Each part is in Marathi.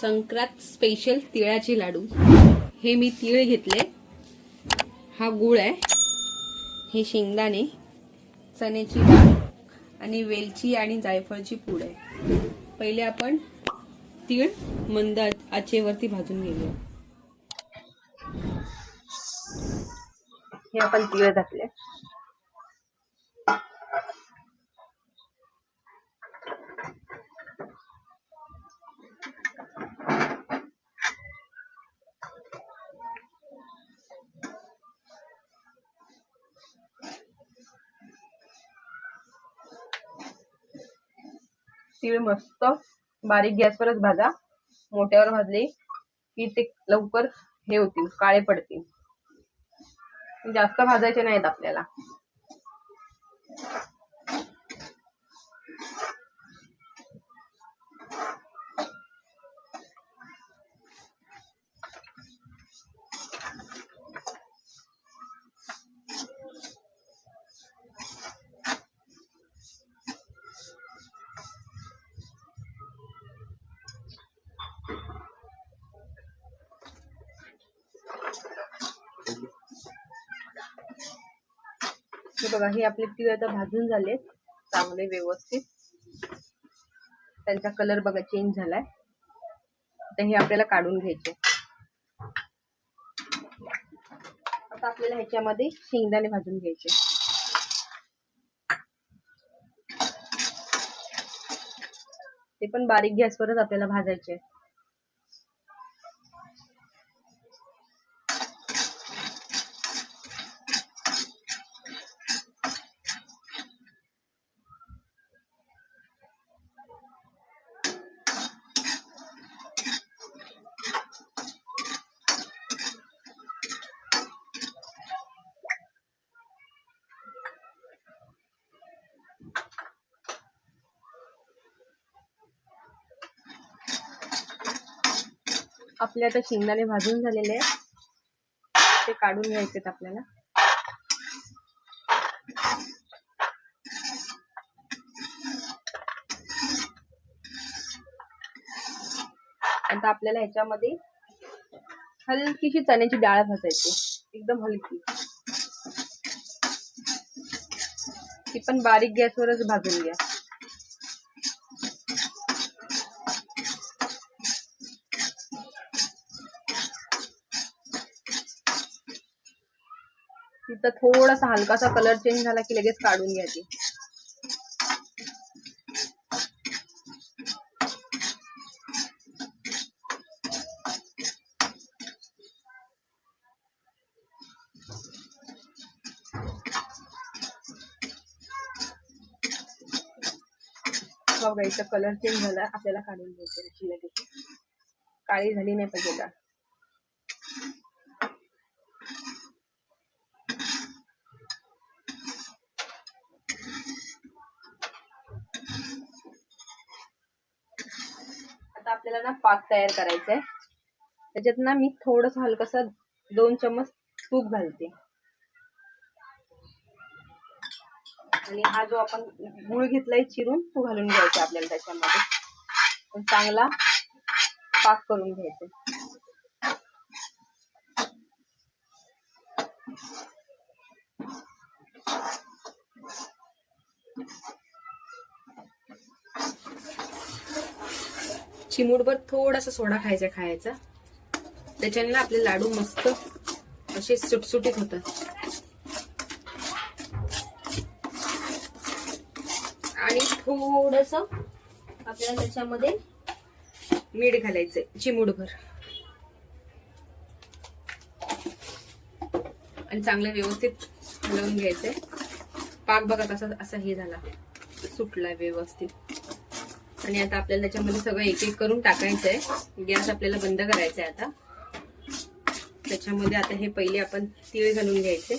संक्रांत स्पेशल तिळाचे लाडू. हे मी तिळ घेतले. हा गुळ आहे. हे शेंगदाणे चण्याची डाळ आणि वेलची आणि जायफळची पूड आहे. पहिले आपण तीळ मंद आचेवरती भाजून घेऊया. हे आपण तीळ घातले. तीळ मस्त बारीक गॅसवरच भाजा. मोठ्यावर भाजले की ते लवकर हे होतील काळे पडतील. जास्त भाजायचे नाहीत आपल्याला. हे बघा हे आपले तीळ आता भाजून झाले चांगले व्यवस्थित त्यांचा कलर बघा चेंज झालाय. तर हे आपल्याला काढून घ्यायचे. आता आपल्याला ह्याच्यामध्ये शेंगदाणे भाजून घ्यायचे. ते पण बारीक गॅसवरच आपल्याला भाजायचे. आपले आता शेंगदाणे भाजून झालेले आहे ते काढून घ्यायचे आपल्याला. आता आपल्याला ह्याच्यामध्ये हलकीशी चण्याची डाळ भाजायची. एकदम हलकी. ती पण बारीक गॅसवरच भाजून घ्या. तर थोडासा हलकासा कलर चेंज झाला की लगेच काढून घ्यायची. बघा इथं कलर चेंज झाला. आपल्याला काढून घ्यायचं लगेच. काळी झाली नाही पाहिजे आपल्याला ना पाक तयार करायचा आहे त्याच्यात ना मी थोडस हलकस दोन चम्मच तूप घालते. आणि हा जो आपण गुळ घेतलाय चिरून तो घालून घ्यायचा आपल्याला त्याच्यामध्ये. पण चांगला पाक करून घ्यायचा. चिमूटभर थोडासा सोडा खायचा खायचा. त्याच्याने ना आपले लाडू मस्त असे सुटसुटीत होतात. आणि थोडस आपल्याला त्याच्यामध्ये मीठ घालायचंय चिमूटभर. आणि चांगलं व्यवस्थित हलवून घ्यायचंय. पाक बघा कसा असा हे झाला. सुटलाय व्यवस्थित. आणि आता आपल्याला त्याच्यामध्ये सगळं एक एक करून टाकायचं आहे गॅस आपल्याला बंद करायचा आहे आता. त्याच्यामध्ये आता हे पहिले आपण तीळ घालून घ्यायचे.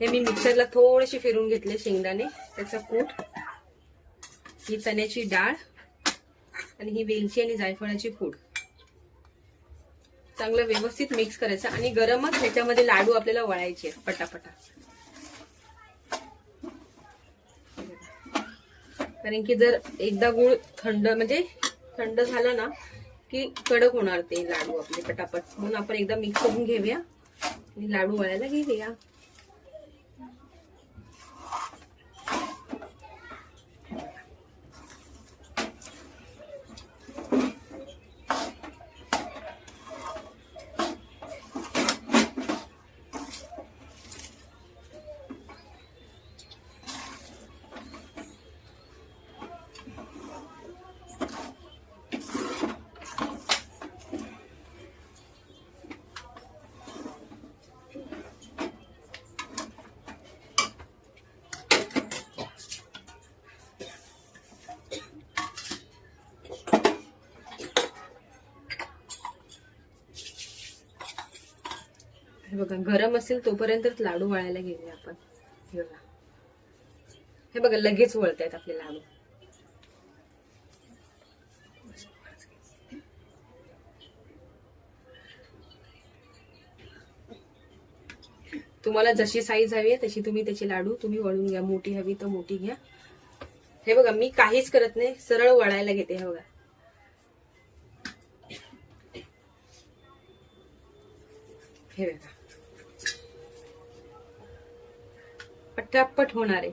हे मी मिक्सरला थोडेसे फिरून घेतले शेंगदाणे त्याचा कूट ही चण्याची डाळ आणि ही वेलची आणि जायफळाची पूड. चांगलं व्यवस्थित मिक्स करायचं आणि गरमच ह्याच्यामध्ये लाडू आपल्याला वळायचे पटापटा. कारण की जर एकदा गुळ थंड म्हणजे थंड झालं ना की कडक होणार ते लाडू आपले पटापट. म्हणून आपण एकदा मिक्स करून घेऊया. आणि लाडू वळायला घेऊया. हे बघा गरम असेल तोपर्यंतच लाडू वळायला घेऊया आपण. हे बघा. हे बघा लगेच वळतायत आपले लाडू. तुम्हाला जशी साईज हवी आहे तशी तुम्ही त्याचे लाडू तुम्ही वळून घ्या. मोठी हवी तर मोठी घ्या. हे बघा मी काहीच करत नाही सरळ वळायला घेते हे बघा. हे बघा. पटापट होणार आहे.